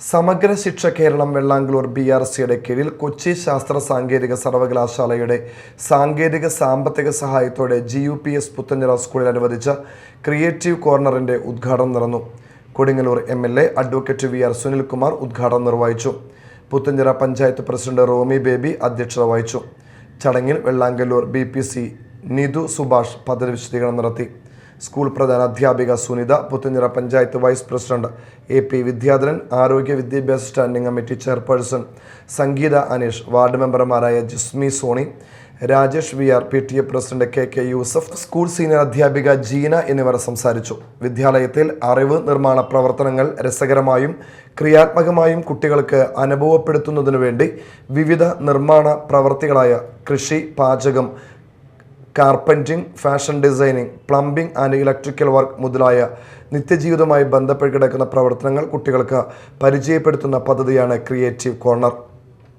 സമഗ്ര ശിക്ഷ Keralam വെള്ളാങ്കുളൂർ B R സിയുടെ കീഴിൽ കൊച്ചി ശാസ്ത്ര സാങ്കേതിക സർവകലാശാലയുടെ സാങ്കേതിക സാമ്പത്തിക സഹായത്തോടെ G U P S Puthenchira സ്കൂളിൽ അനുവദിച്ച ക്രിയേറ്റീവ് കോർണറിന്റെ ഉദ്ഘാടനം നടന്നു. Kodungallur M L A advocate V R Sunilkumar ഉദ്ഘാടനം നിർവഹിച്ചു. പുത്തഞ്ഞറ പഞ്ചായത്ത് പ്രസിഡന്റ് റോമി ബേബി അധ്യക്ഷത വഹിച്ചു. ചടങ്ങിൽ Vellangallur B P C Nidhu Subhash പദ്ധതി വിശദീകരണം നടത്തി. സ്കൂൾ പ്രധാന അധ്യാപിക Sunitha Puthenchira panchayat vice president A P Vidyadharan ആരോഗ്യ വിദ്യാഭ്യാസ standing committee chairperson Sangeetha Aneesh ward മെമ്പർമാരായ Jismi Sony Rajesh V R P T A president K K Yusuf school senior അധ്യാപിക ജീന എന്നിവർ സംസാരിച്ചു. വിദ്യാലയത്തിൽ അറിവ് നിർമ്മാണ പ്രവർത്തനങ്ങൾ രസകരമായും ക്രിയാത്മകമായും കുട്ടികൾക്ക് അനുഭവപ്പെടുത്തുന്നതിനു വേണ്ടി വിവിധ നിർമ്മാണ പ്രവർത്തികളായ കൃഷി പാചകം carpenting fashion designing plumbing and electrical work മുതലായ നിത്യജീവിതവുമായി ബന്ധപ്പെട്ട് കിടക്കുന്ന പ്രവർത്തനങ്ങൾ കുട്ടികൾക്ക് പരിചയപ്പെടുത്തുന്ന പദ്ധതിയാണ് ക്രിയേറ്റീവ് കോർണർ.